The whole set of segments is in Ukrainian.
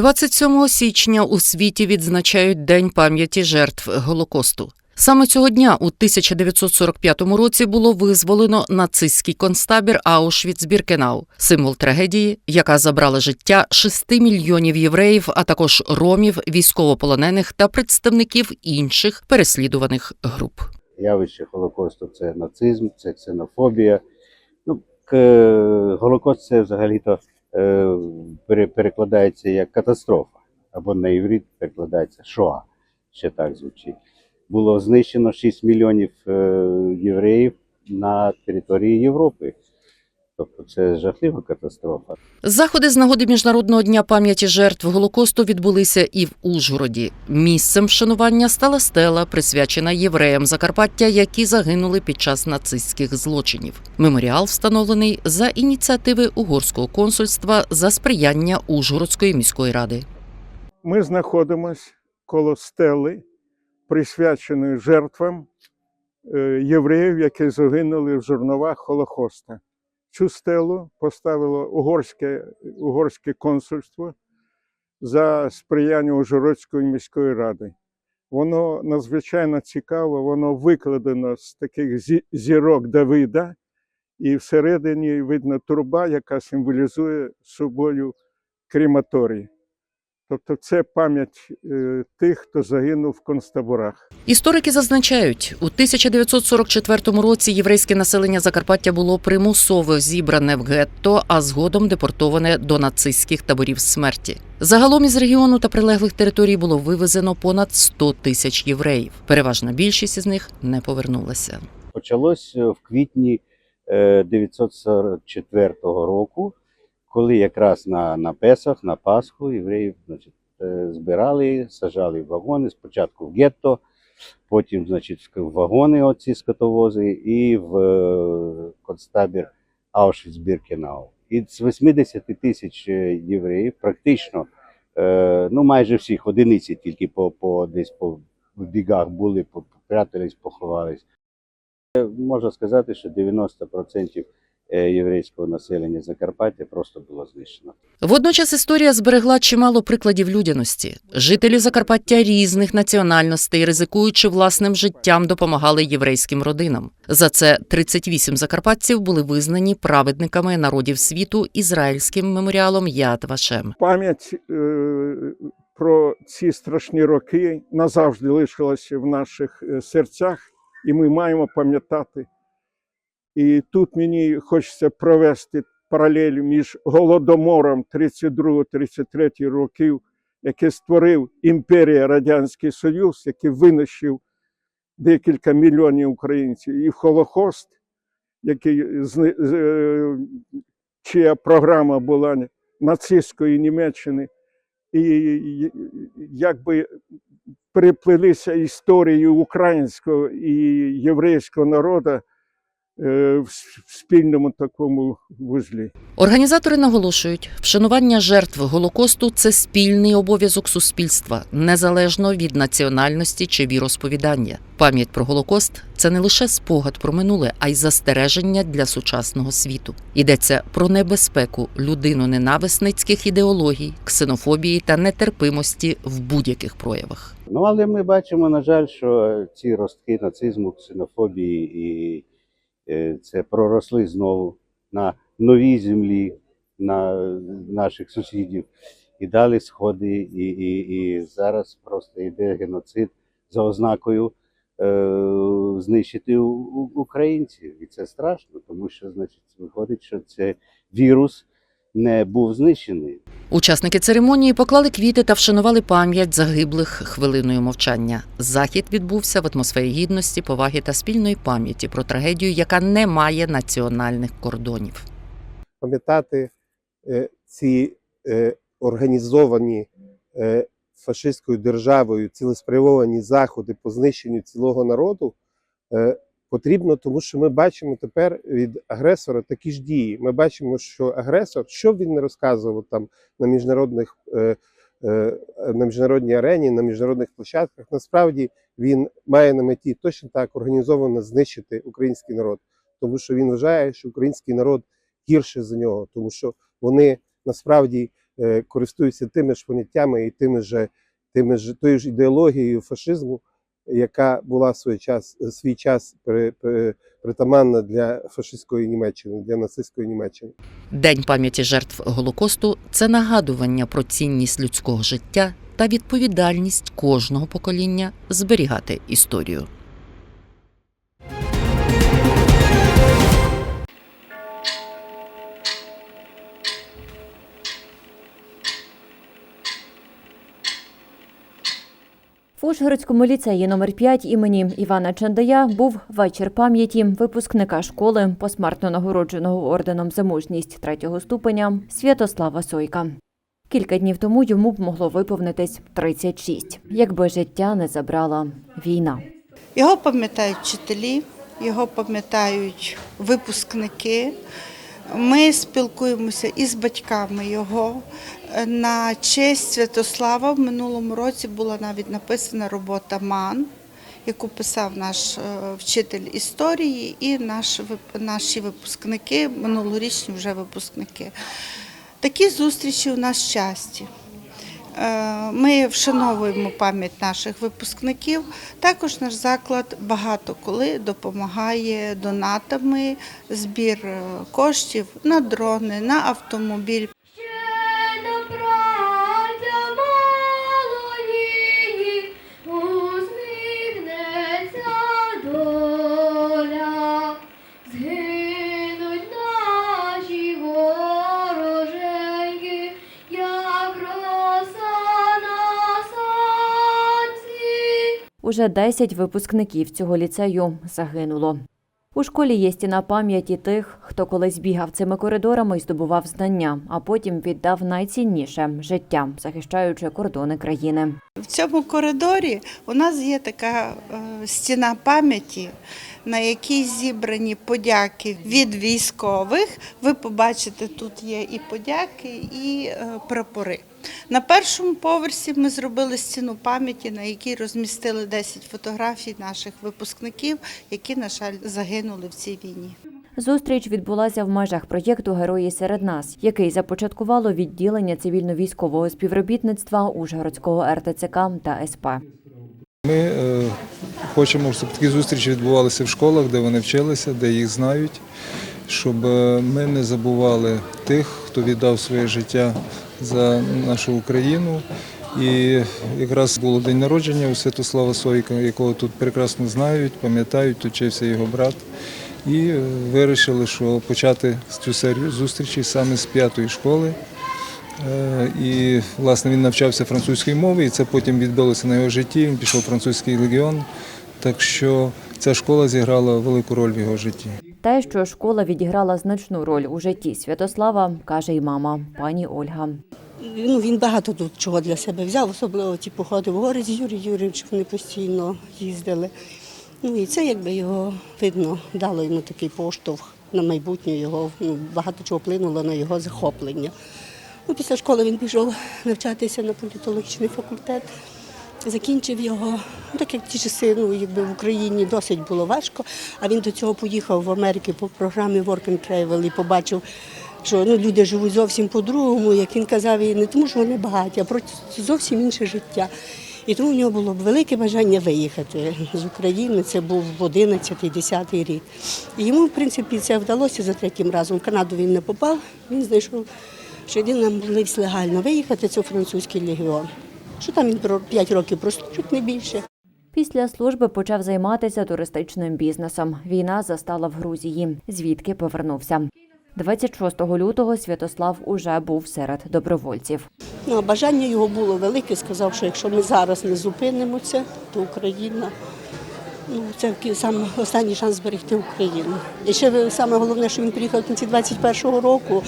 27 січня у світі відзначають День пам'яті жертв Голокосту. Саме цього дня у 1945 році було визволено нацистський концтабір Аушвіц-Біркенау, символ трагедії, яка забрала життя 6 мільйонів євреїв, а також ромів, військовополонених та представників інших переслідуваних груп. явище Холокосту це нацизм, це ксенофобія. Ну, Голокост це взагалі-то перекладається як катастрофа, або на іврит перекладається Шоа, ще так звучить. Було знищено 6 мільйонів е, євреїв на території Європи. Тобто це жахлива катастрофа. Заходи з нагоди Міжнародного дня пам'яті жертв Голокосту відбулися і в Ужгороді. Місцем вшанування стала стела, присвячена євреям Закарпаття, які загинули під час нацистських злочинів. Меморіал встановлений за ініціативи угорського консульства за сприяння Ужгородської міської ради. Ми знаходимося коло стели, присвяченої жертвам е, євреїв, які загинули в журновах Холокоста. Цю стелу поставило угорське, угорське консульство за сприяння Ужгородської міської ради. Воно надзвичайно цікаво, воно викладено з таких зірок Давида, і всередині видно труба, яка символізує собою крематорій. Тобто це пам'ять е, тих, хто загинув в концтаборах. Історики зазначають, у 1944 році єврейське населення Закарпаття було примусово зібране в гетто, а згодом депортоване до нацистських таборів смерті. Загалом із регіону та прилеглих територій було вивезено понад 100 тисяч євреїв. Переважна більшість із них не повернулася. Почалось е, в квітні е, 944 року, коли якраз на, на Песах, на Пасху євреїв значить, е, збирали, сажали вагони, спочатку в гетто, потім значить, в вагони оці скотовози і в е, концтабір Аушвіц-Біркенау. І з 80 тисяч е, євреїв практично, ну майже всіх, одиниці тільки по, по, десь по бігах були, попрятались, поховались можна сказати, що 90% е, єврейського населення Закарпаття просто було знищено. Водночас історія зберегла чимало прикладів людяності. Жителі Закарпаття різних національностей, ризикуючи власним життям, допомагали єврейським родинам. За це 38 закарпатців були визнані праведниками народів світу ізраїльським меморіалом Яд Вашем. Пам'ять е, про ці страшні роки назавжди лишилася в наших е, серцях, і ми маємо пам'ятати. І тут мені хочеться провести паралель між голодомором 32-33 років, який створив імперія Радянський Союз, який винищив декілька мільйонів українців, і Холокост, який е, чия програма була нацистської Німеччини, і якби переплилися історії українського і єврейського народу в спільному такому вузлі. Організатори наголошують, вшанування жертв Голокосту це спільний обов'язок суспільства, незалежно від національності чи віросповідання. Пам'ять про Голокост це не лише спогад про минуле, а й застереження для сучасного світу. Йдеться про небезпеку людино-ненависницьких ідеологій, ксенофобії та нетерпимості в будь-яких проявах. Ну але ми бачимо, на жаль, що ці ростки нацизму, ксенофобії і е, це проросли знову на новій землі, на наших сусідів. І дали сходи, і, і, і зараз просто йде геноцид за ознакою е, знищити українців. І це страшно, тому що значить виходить, що це вірус не був знищений. Учасники церемонії поклали квіти та вшанували пам'ять загиблих хвилиною мовчання. Захід відбувся в атмосфері гідності, поваги та спільної пам'яті про трагедію, яка не має національних кордонів. пам'ятати е, ці е, організовані е, фашистською державою цілеспрямовані заходи по знищенню цілого народу е, потрібно, тому що ми бачимо тепер від агресора такі ж дії. Ми бачимо, що агресор, що він не розказував там на міжнародних е, е, на міжнародній арені, на міжнародних площадках, насправді він має на меті точно так організовано знищити український народ, тому що він вважає, що український народ гірше за нього, тому що вони насправді е, користуються тими ж поняттями і тими ж, тими ж тою ж ідеологією фашизму, яка була свій час, свій час при, при, притаманна для фашистської Німеччини, для нацистської Німеччини. День пам'яті жертв Голокосту це нагадування про цінність людського життя та відповідальність кожного покоління зберігати історію. Ужгородському ліцеї номер 5 імені Івана Чандая був вечір пам'яті випускника школи, посмертно нагородженого орденом за мужність третього ступеня Святослава Сойка. Кілька днів тому йому б могло виповнитись 36, якби життя не забрала війна. Його пам'ятають вчителі, його пам'ятають випускники. Ми спілкуємося із батьками його. На честь Святослава в минулому році була навіть написана робота МАН, яку писав наш е, вчитель історії і наш, наші випускники, минулорічні вже випускники. Такі зустрічі у нас часті. Е, Ми вшановуємо пам'ять наших випускників. Також наш заклад багато коли допомагає донатами, збір е, коштів на дрони, на автомобіль. Сонці. 10 випускників цього ліцею загинуло. У школі є стіна пам'яті тих, хто колись бігав цими коридорами і здобував знання, а потім віддав найцінніше життя, захищаючи кордони країни. В цьому коридорі у нас є така е, стіна пам'яті, на якій зібрані подяки від військових. Ви побачите, тут є і подяки, і е, прапори. На першому поверсі ми зробили стіну пам'яті, на якій розмістили 10 фотографій наших випускників, які, на жаль, загинули в цій війні. Зустріч відбулася в межах проєкту Герої серед нас, який започаткувало відділення цивільно-військового співробітництва Ужгородського РТЦК та СП. Ми е, хочемо, щоб такі зустрічі відбувалися в школах, де вони вчилися, де їх знають, щоб е, ми не забували тих, хто віддав своє життя за нашу Україну. І якраз було день народження у Святослава Сойка, якого тут прекрасно знають, пам'ятають, тут його брат. І е, вирішили, що почати цю серію зустрічей саме з п'ятої школи. Е, І власне він навчався французької мови, і це потім відбилося на його житті. Він пішов в французький легіон. Так що ця школа зіграла велику роль в його житті. Те, що школа відіграла значну роль у житті Святослава, каже й мама, пані Ольга. Ну, він багато тут чого для себе взяв, особливо ті походи в гори з Юрієм Юрійовичем, вони постійно їздили. Ну і це якби його видно, дало йому такий поштовх на майбутнє його, ну, багато чого вплинуло на його захоплення. Ну, після школи він пішов навчатися на політологічний факультет. Закінчив його, ну так як ті часи, ну якби в Україні досить було важко. А він до цього поїхав в Америку по програмі Work and Travel і побачив, що ну, люди живуть зовсім по-другому, як він казав, і не тому, що вони багаті, а про зовсім інше життя. І тому в нього було велике бажання виїхати з України. Це був 11-10 рік. І йому, в принципі, це вдалося за третім разом. В Канаду він не попав. Він знайшов, що єдина можливість легально виїхати це французький легіон. Що там він про 5 років прослужить, не більше. Після служби почав займатися туристичним бізнесом. Війна застала в Грузії, звідки повернувся. 26 лютого Святослав уже був серед добровольців. Ну, бажання його було велике. Сказав, що якщо ми зараз не зупинимося, то Україна. Ну, це сам останній шанс зберегти Україну. І ще саме головне, що він приїхав в кінці 21-го року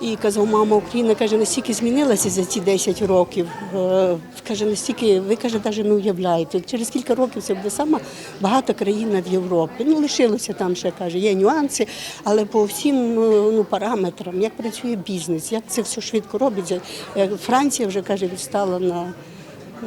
і казав, мама, Україна каже, настільки змінилася за ці 10 років. Е, Каже, настільки, ви каже, навіть не уявляєте. Через кілька років це буде сама багата країна в Європі. Ну, лишилося там ще каже, є нюанси, але по всім ну, ну, параметрам, як працює бізнес, як це все швидко робиться. Е, Франція вже каже, відстала на.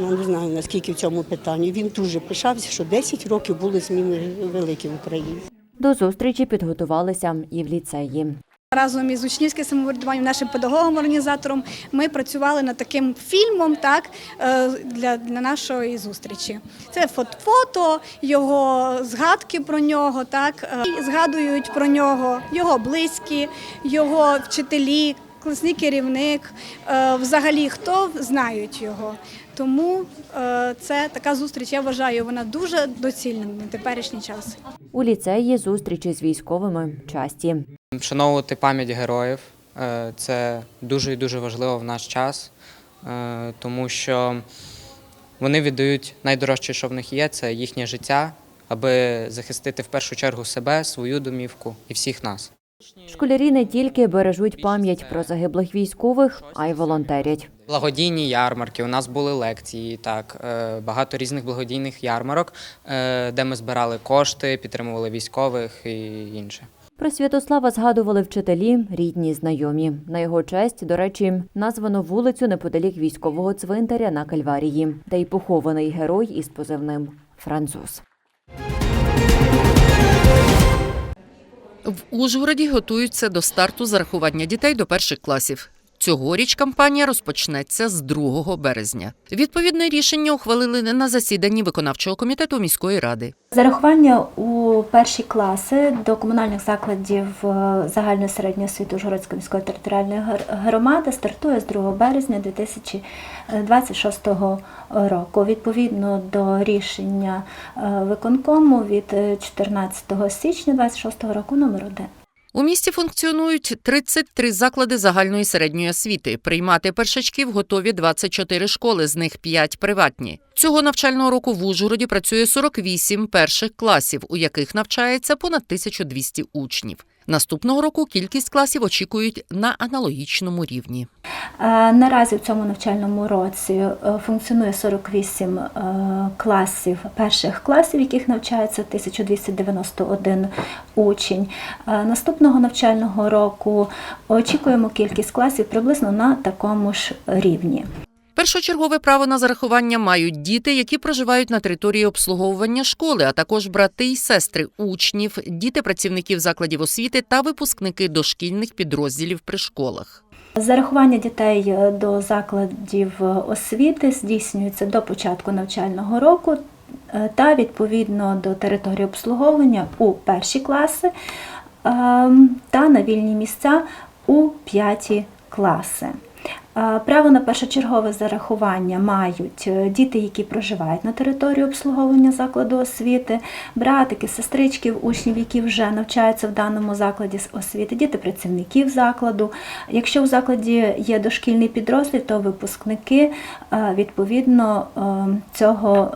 Ну, не знаю наскільки в цьому питанні. Він дуже пишався, що 10 років були зміни великі в Україні. До зустрічі підготувалися і в ліцеї. Разом із учнівським самоврядуванням, нашим педагогом-організатором, ми працювали над таким фільмом так, е, для, для нашої зустрічі. Це фот- фото, його згадки про нього, так, е, згадують про нього його близькі, його вчителі, класний керівник, е, взагалі хто знають його. Тому це така зустріч, я вважаю, вона дуже доцільна на теперішній час. У ліцеї зустрічі з військовими часті. Вшановувати пам'ять героїв е, це дуже і дуже важливо в наш час, е, тому що вони віддають найдорожче, що в них є, це їхнє життя, аби захистити в першу чергу себе, свою домівку і всіх нас. Школярі не тільки бережуть пам'ять про загиблих військових, а й волонтерять. Благодійні ярмарки. У нас були лекції, так е, багато різних благодійних ярмарок, де ми збирали кошти, підтримували військових і інше. Про Святослава згадували вчителі, рідні, знайомі. На його честь, до речі, названо вулицю неподалік військового цвинтаря на Кальварії, де й похований герой із позивним Француз. В Ужгороді готуються до старту зарахування дітей до перших класів. Цьогоріч кампанія розпочнеться з 2 березня. Відповідне рішення ухвалили на засіданні виконавчого комітету міської ради. Зарахування у перші класи до комунальних закладів е, загальної середньої освіти Ужгородської міської територіальної гр- громади стартує з 2 березня 2026 року. Відповідно до рішення е, виконкому від е, 14 січня 2026 року номер 1. У місті функціонують 33 заклади загальної середньої освіти. Приймати першачків готові 24 школи, з них 5 приватні. Цього навчального року в Ужгороді працює 48 перших класів, у яких навчається понад 1200 учнів. Наступного року кількість класів очікують на аналогічному рівні. Е, Наразі в цьому навчальному році е, функціонує 48 е, класів, перших класів, яких навчається 1291 учень. Наступного навчального року очікуємо кількість класів приблизно на такому ж рівні. Першочергове право на зарахування мають діти, які проживають на території обслуговування школи, а також брати й сестри учнів, діти працівників закладів освіти та випускники дошкільних підрозділів при школах. Зарахування дітей е, до закладів е, освіти здійснюється до початку навчального року е, та відповідно до території обслуговування у перші класи ем, та на вільні місця у п'яті класи. Право на першочергове зарахування мають е, діти, які проживають на території обслуговування закладу освіти, братики, сестрички учнів, які вже навчаються в даному закладі освіти, діти працівників закладу. Якщо в закладі є дошкільний підрозділ, то випускники е, відповідно е, цього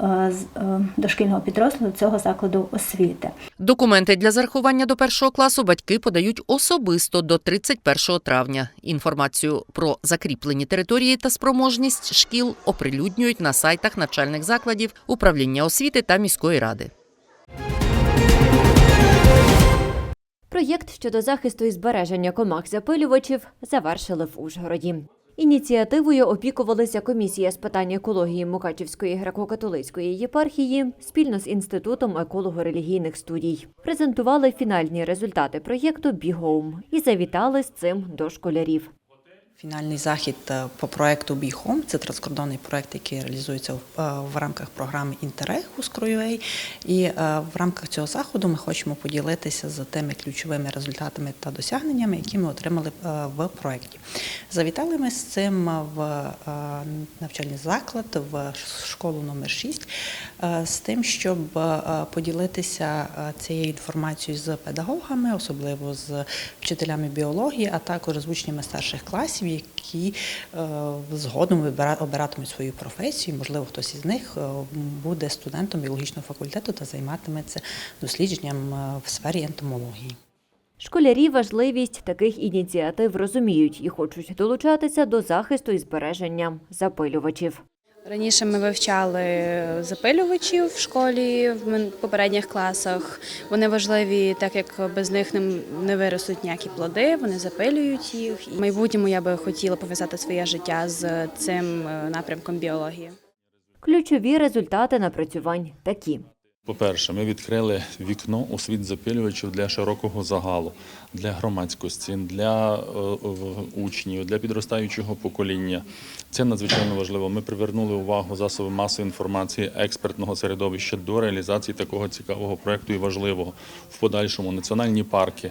дошкільного підрозділу цього закладу освіти. Документи для зарахування до першого класу батьки подають особисто до 31 травня. Інформацію про закріплені території та спроможність шкіл оприлюднюють на сайтах навчальних закладів, управління освіти та міської ради. Проєкт щодо захисту і збереження комах запилювачів завершили в Ужгороді. Ініціативою опікувалася комісія з питань екології Мукачівської греко-католицької єпархії спільно з інститутом еколого-релігійних студій. Презентували фінальні результати проєкту «Бігоум» і завітали з цим до школярів. Фінальний захід е, по проекту Home – це транскордонний проект, який реалізується в, е, рамках програми Інтерег у Скроюей. І е, в рамках цього заходу ми хочемо поділитися з тими ключовими результатами та досягненнями, які ми отримали в проекті. Завітали ми з цим в навчальний заклад, в школу номер 6, е, з тим, щоб поділитися цією інформацією з педагогами, особливо з вчителями біології, а також з учнями старших класів, які е, згодом обиратимуть свою професію. Можливо, хтось із них е, буде студентом біологічного факультету та займатиметься дослідженням е, в сфері ентомології. Школярі важливість таких ініціатив розуміють і хочуть долучатися до захисту і збереження запилювачів. Раніше ми вивчали запилювачів в школі в попередніх класах. Вони важливі, так як без них не, виростуть ніякі плоди, вони запилюють їх. В майбутньому я би хотіла пов'язати своє життя з цим е, напрямком біології. Ключові результати напрацювань такі. По-перше, ми відкрили вікно у світ запилювачів для широкого загалу, для громадськості, для е, учнів, для підростаючого покоління. Це надзвичайно важливо. Ми привернули увагу засоби масової інформації експертного середовища до реалізації такого цікавого проєкту і важливого. В подальшому національні парки,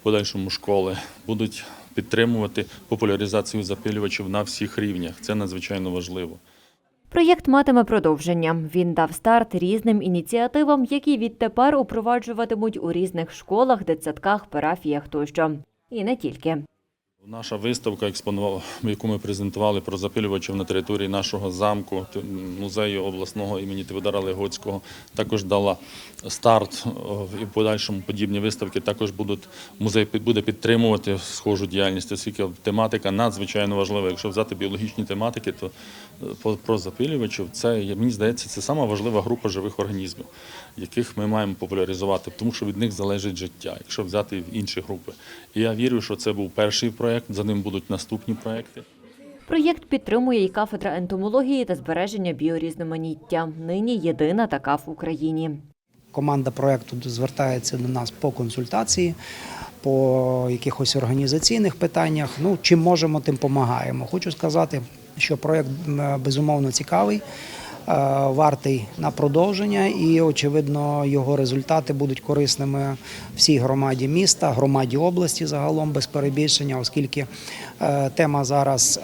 в подальшому школи будуть підтримувати популяризацію запилювачів на всіх рівнях. Це надзвичайно важливо. Проєкт матиме продовження. Він дав старт різним ініціативам, які відтепер упроваджуватимуть у різних школах, дитсадках, парафіях тощо. І не тільки. Наша виставка, експонувала, яку ми презентували про запилювачів на території нашого замку, музею обласного імені Тиводара Легоцького, також дала старт і в подальшому подібні виставки також будуть музей буде підтримувати схожу діяльність, оскільки тематика надзвичайно важлива. Якщо взяти біологічні тематики, то е, про запилювачів це мені здається, це сама важлива група живих організмів, яких ми маємо популяризувати, тому що від них залежить життя, якщо взяти в інші групи. І я вірю, що це був перший проєкт, за ним будуть наступні проєкти. Проєкт підтримує і кафедра ентомології та збереження біорізноманіття. Нині єдина така в Україні. Команда проекту звертається до нас по консультації, по якихось організаційних питаннях. Ну, чим можемо, тим допомагаємо. Хочу сказати, що проект безумовно цікавий, вартий на продовження, і очевидно, його результати будуть корисними всій громаді міста, громаді області загалом без перебільшення, оскільки е, тема зараз.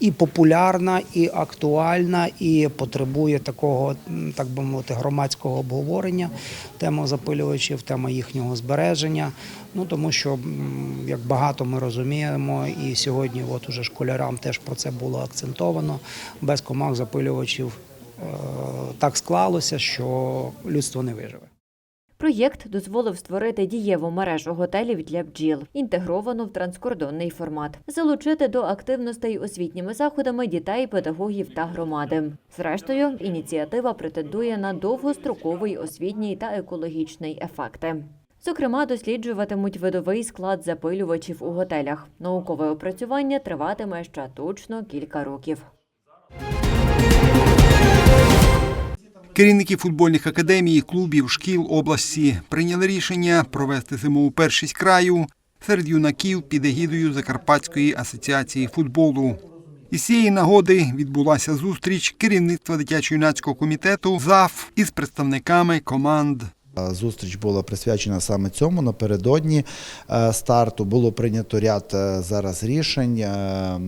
І популярна, і актуальна, і потребує такого, так би мовити, громадського обговорення. Тема запилювачів, тема їхнього збереження. Ну тому що як багато ми розуміємо, і сьогодні, от уже школярам теж про це було акцентовано. Без комах запилювачів е, так склалося, що людство не виживе. Проєкт дозволив створити дієву мережу готелів для бджіл, інтегровану в транскордонний формат, залучити до активностей освітніми заходами дітей, педагогів та громади. Зрештою, ініціатива претендує на довгостроковий освітній та екологічний ефекти. Зокрема, досліджуватимуть видовий склад запилювачів у готелях. Наукове опрацювання триватиме ще точно кілька років. Керівники футбольних академій, клубів, шкіл області прийняли рішення провести зимову першість краю серед юнаків під егідою Закарпатської асоціації футболу. Із цієї нагоди відбулася зустріч керівництва дитячо-юнацького комітету ЗАФ із представниками команд. Зустріч була присвячена саме цьому. Напередодні е, старту було прийнято ряд е, зараз рішень. Е,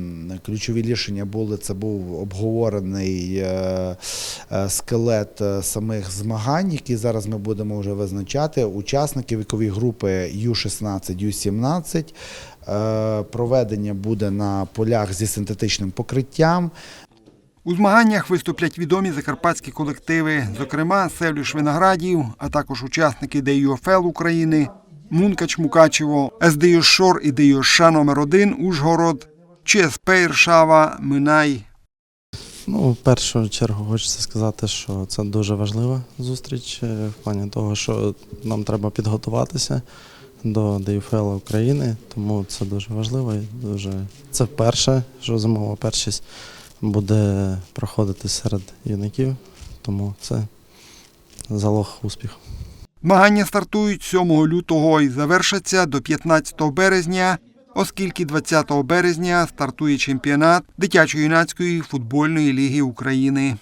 Ключові рішення були це був обговорений скелет самих змагань, які зараз ми будемо вже визначати. Учасники вікової групи Ю-16, Ю-17. Е, Проведення буде на полях зі синтетичним покриттям. У змаганнях виступлять відомі закарпатські колективи, зокрема Севлюш Виноградів, а також учасники ДЮФЛ України, Мункач Мукачево, СДЮ Шор і ДЮШ номер 1 Ужгород, ЧСП Іршава, Минай. Ну, в першу чергу хочеться сказати, що це дуже важлива зустріч е, в плані того, що нам треба підготуватися до ДЮФЛ України, тому це дуже важливо. і Дуже... Це вперше, що зимова першість буде проходити серед юнаків, тому це залог успіху. Змагання стартують 7 лютого і завершаться до 15 березня, оскільки 20 березня стартує чемпіонат дитячо-юнацької футбольної ліги України.